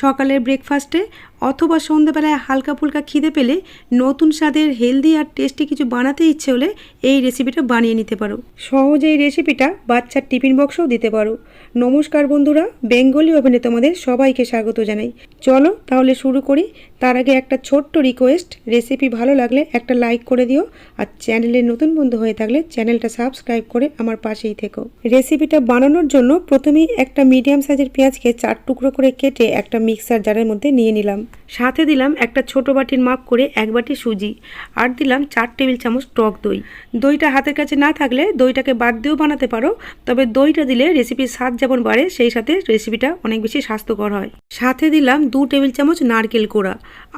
সকালের ব্রেকফাস্টে অথবা সন্ধ্যাবেলায় হালকা ফুলকা খিদে পেলে নতুন স্বাদের হেলদি আর টেস্টি কিছু বানাতে ইচ্ছে হলে এই রেসিপিটা বানিয়ে নিতে পারো। সহজে এই রেসিপিটা বাচ্চার টিফিন বক্সেও দিতে পারো। নমস্কার বন্ধুরা, বেঙ্গলি ওভেনে তোমাদের সবাইকে স্বাগত জানাই। চলো তাহলে শুরু করি। তার আগে একটা ছোট্ট রিকোয়েস্ট রেসিপি ভালো লাগলে একটা লাইক করে দিও আর চ্যানেলের নতুন বন্ধু হয়ে থাকলে চ্যানেলটা সাবস্ক্রাইব করে আমার পাশেই থেকো। রেসিপিটা বানানোর জন্য প্রথমেই একটা মিডিয়াম সাইজের পেঁয়াজকে চার টুকরো করে কেটে একটা মিক্সার জারের মধ্যে নিয়ে নিলাম। সাথে দিলাম একটা ছোট বাটির মাপ করে এক বাটি সুজি, আর দিলাম চার টেবিল চামচ টক দই। দইটা হাতের কাছে না থাকলে দইটাকে বাদ দিয়েও বানাতে পারো, তবে দইটা দিলে রেসিপির স্বাদ যেমন বাড়ে, সেই সাথে রেসিপিটা অনেক বেশি স্বাস্থ্যকর হয়। সাথে দিলাম দু টেবিল চামচ নারকেল কোড়া।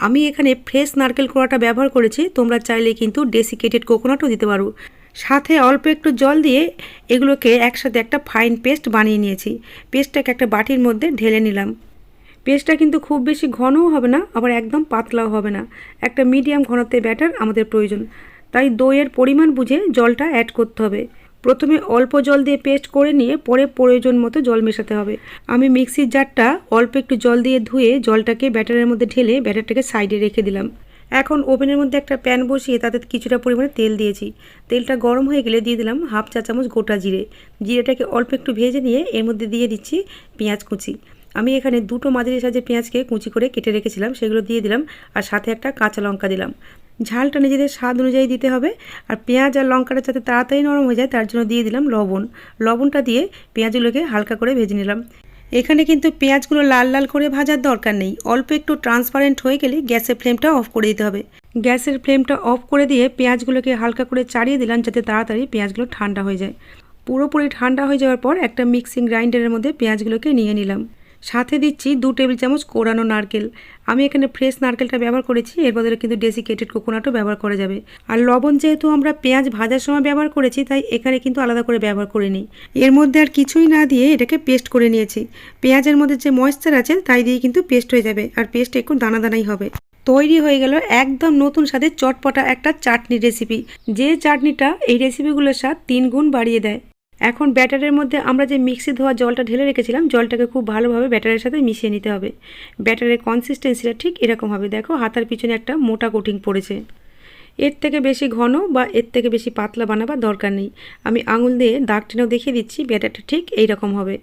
আমি এখানে ফ্রেশ নারকেল কোড়াটা ব্যবহার করেছি, তোমরা চাইলে কিন্তু ডেসিকেটেড কোকোনাটও দিতে পারো। সাথে অল্প একটু জল দিয়ে এগুলোকে একসাথে একটা ফাইন পেস্ট বানিয়ে নিয়েছি। পেস্টটাকে একটা বাটির মধ্যে ঢেলে নিলাম। পেস্টটা কিন্তু খুব বেশি ঘনও হবে না, আবার একদম পাতলাও হবে না। একটা মিডিয়াম ঘনত্বের ব্যাটার আমাদের প্রয়োজন। তাই দইয়ের পরিমাণ বুঝে জলটা অ্যাড করতে হবে। প্রথমে অল্প জল দিয়ে পেস্ট করে নিয়ে পরে প্রয়োজন মতো জল মেশাতে হবে। আমি মিক্সির জারটা অল্প একটু জল দিয়ে ধুয়ে জলটাকে ব্যাটারের মধ্যে ঢেলে ব্যাটারটাকে সাইডে রেখে দিলাম। এখন ওভেনের মধ্যে একটা প্যান বসিয়ে তাতে কিছুটা পরিমাণে তেল দিয়েছি। তেলটা গরম হয়ে গেলে দিয়ে দিলাম হাফ চা চামচ গোটা জিরে। জিরেটাকে অল্প একটু ভেজে নিয়ে এর মধ্যে দিয়ে দিচ্ছি পেঁয়াজ কুচি। আমি এখানে দুটো মাঝারি সাইজের পেঁয়াজকে কুচি করে কেটে রেখেছিলাম, সেগুলো দিয়ে দিলাম আর সাথে একটা কাঁচা লঙ্কা দিলাম। ঝালটা নিজেদের স্বাদ অনুযায়ী দিতে হবে আর পেঁয়াজ আর লঙ্কাটা যাতে তাড়াতাড়ি নরম হয়ে যায় তার জন্য দিয়ে দিলাম লবণ। লবণটা দিয়ে পেঁয়াজগুলোকে হালকা করে ভেজে নিলাম। এখানে কিন্তু পেঁয়াজগুলো লাল লাল করে ভাজার দরকার নেই, অল্প একটু ট্রান্সপারেন্ট হয়ে গেলে গ্যাসের ফ্লেমটা অফ করে দিতে হবে। গ্যাসের ফ্লেমটা অফ করে দিয়ে পেঁয়াজগুলোকে হালকা করে চাড়িয়ে দিলাম যাতে তাড়াতাড়ি পেঁয়াজগুলো ঠান্ডা হয়ে যায়। পুরোপুরি ঠান্ডা হয়ে যাওয়ার পর একটা মিক্সিং গ্রাইন্ডারের মধ্যে পেঁয়াজগুলোকে নিয়ে নিলাম। সাথে দিচ্ছি দু টেবিল চামচ কোরানো নারকেল। আমি এখানে ফ্রেশ নারকেলটা ব্যবহার করেছি, এর বদলে কিন্তু ডেসিকেটেড কোকোনাটও ব্যবহার করা যাবে। আর লবণ যেহেতু আমরা পেঁয়াজ ভাজার সময় ব্যবহার করেছি, তাই এখানে কিন্তু আলাদা করে ব্যবহার করিনি। এর মধ্যে আর কিছুই না দিয়ে এটাকে পেস্ট করে নিয়েছি। পেঁয়াজের মধ্যে যে ময়েশ্চার আছে, তাই দিয়ে কিন্তু পেস্ট হয়ে যাবে, আর পেস্ট একটু দানা দানাই হবে। তৈরি হয়ে গেল একদম নতুন স্বাদের চটপটা একটা চাটনি রেসিপি যে চাটনিটা এই রেসিপিগুলোর স্বাদ তিন গুণ বাড়িয়ে দেয়। এখন ব্যাটারের মধ্যে আমরা যে মিক্সি ধোয়া জলটা ঢেলে রেখেছিলাম, জলটাকে খুব ভালোভাবে ব্যাটারের সাথে মিশিয়ে নিতে হবে। ব্যাটারের কনসিস্টেন্সিটা ঠিক এরকম হবে। দেখো, হাতার পিছনে একটা মোটা কোটিং পড়েছে। এর থেকে বেশি ঘন বা এর থেকে বেশি পাতলা বানাবার দরকার নেই। আমি আঙুল দিয়ে দাগ টেনেও দেখিয়ে দিচ্ছি, ব্যাটারটা ঠিক এই রকম হবে।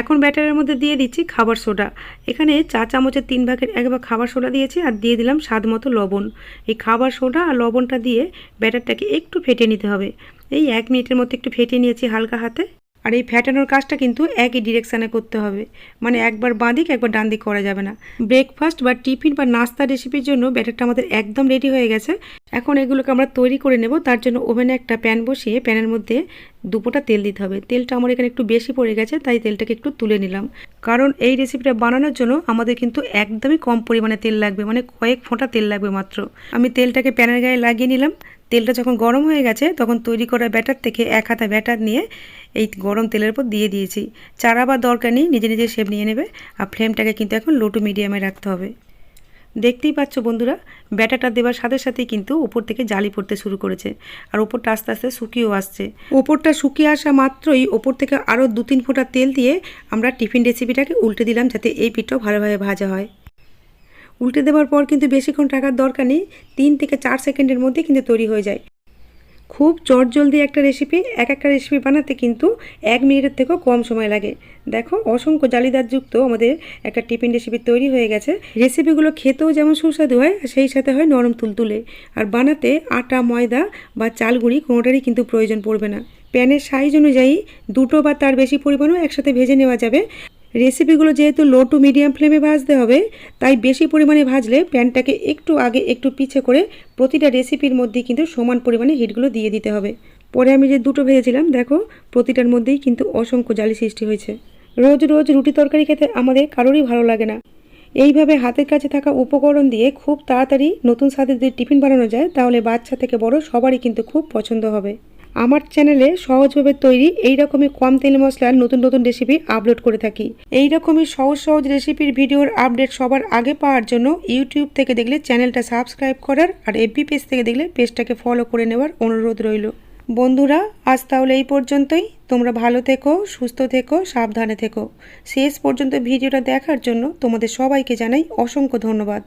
এখন ব্যাটারের মধ্যে দিয়ে দিচ্ছি খাবার সোডা। এখানে চা চামচের তিন ভাগের এক ভাগ খাবার সোডা দিয়েছি আর দিয়ে দিলাম স্বাদ মতো লবণ। এই খাবার সোডা আর লবণটা দিয়ে ব্যাটারটাকে একটু ফেটে নিতে হবে। এই এক মিনিটের মধ্যে একটু ফেটিয়ে নিয়েছি হালকা হাতে। আর এই ফ্যাটানোর কাজটা কিন্তু একই ডিরেকশানে করতে হবে। মানে একবার বাঁদিক, একবার ডান দিক করা যাবে না। ব্রেকফাস্ট বা টিফিন বা নাস্তা রেসিপির জন্য ব্যাটারটা আমাদের একদম রেডি হয়ে গেছে। এখন এগুলোকে আমরা তৈরি করে নেব। তার জন্য ওভেনে একটা প্যান বসিয়ে প্যানের মধ্যে দুপোটা তেল দিতে হবে। তেলটা আমার এখানে একটু বেশি পড়ে গেছে, তাই তেলটাকে একটু তুলে নিলাম। কারণ এই রেসিপিটা বানানোর জন্য আমাদের কিন্তু একদমই কম পরিমাণে তেল লাগবে। মানে কয়েক ফোঁটা তেল লাগবে মাত্র। আমি তেলটাকে প্যানের গায়ে লাগিয়ে নিলাম। তেলটা যখন গরম হয়ে গেছে, তখন তৈরি করা ব্যাটার থেকে এক হাতা ব্যাটার নিয়ে এই গরম তেলের উপর দিয়ে দিয়েছি। চারা বা দরকার নেই, নিজে নিজে শেপ নিয়ে নেবে আর ফ্লেমটাকে কিন্তু এখন লো টু মিডিয়ামে রাখতে হবে। দেখতেই পাচ্ছ বন্ধুরা ব্যাটাটা দেওয়ার সাথে সাথেই কিন্তু উপর থেকে জালি পড়তে শুরু করেছে আর ওপরটা আস্তে আস্তে শুকিয়েও আসছে। ওপরটা শুকিয়ে আসা মাত্রই ওপর থেকে আরও দু তিন ফোঁটা তেল দিয়ে আমরা টিফিন রেসিপিটাকে উল্টে দিলাম যাতে এই পিঠটাও ভালোভাবে ভাজা হয়। উল্টে দেওয়ার পর কিন্তু বেশিক্ষণ টাকার দরকার নেই, তিন থেকে চার সেকেন্ডের মধ্যে কিন্তু তৈরি হয়ে যায়। খুব চটজলদি একটা রেসিপি এক একটা রেসিপি বানাতে কিন্তু এক মিনিটের থেকেও কম সময় লাগে। দেখো, অসংখ্য জালিদারযুক্ত আমাদের একটা টিফিন রেসিপি তৈরি হয়ে গেছে। রেসিপিগুলো খেতেও যেমন সুস্বাদু হয়, সেই সাথে হয় নরম তুলতুলে। আর বানাতে আটা, ময়দা বা চালগুড়ি কোনোটারই কিন্তু প্রয়োজন পড়বে না। প্যানের সাইজ অনুযায়ী দুটো বা তার বেশি পরিমাণও একসাথে ভেজে নেওয়া যাবে। রেসিপিগুলো যেহেতু লো টু মিডিয়াম ফ্লেমে ভাজতে হবে, তাই বেশি পরিমাণে ভাজলে প্যানটাকে একটু আগে একটু পিছে করে প্রতিটা রেসিপির মধ্যেই কিন্তু সমান পরিমাণে হিটগুলো দিয়ে দিতে হবে। পরে আমি যে দুটো ভেজেছিলাম, দেখো, প্রতিটার মধ্যেই কিন্তু অসংখ্য জালি সৃষ্টি হয়েছে। রোজ রোজ রুটি তরকারি খেতে আমাদের কারোরই ভালো লাগে না। এইভাবে হাতের কাছে থাকা উপকরণ দিয়ে খুব তাড়াতাড়ি নতুন স্বাদের যদি টিফিন বানানো যায়, তাহলে বাচ্চা থেকে বড় সবারই কিন্তু খুব পছন্দ হবে। আমার চ্যানেলে সহজভাবে তৈরি এই রকমই কম তেল মশলার নতুন নতুন রেসিপি আপলোড করে থাকি। এই রকমই সহজ সহজ রেসিপির ভিডিওর আপডেট সবার আগে পাওয়ার জন্য ইউটিউব থেকে দেখলে চ্যানেলটা সাবস্ক্রাইব করার আর এফবি পেজ থেকে দেখলে পেজটাকে ফলো করে নেওয়ার অনুরোধ রইল। বন্ধুরা, আজ তাহলে এই পর্যন্তই। তোমরা ভালো থেকো, সুস্থ থেকো, সাবধানে থেকো। শেষ পর্যন্ত ভিডিওটা দেখার জন্য তোমাদের সবাইকে জানাই অসংখ্য ধন্যবাদ।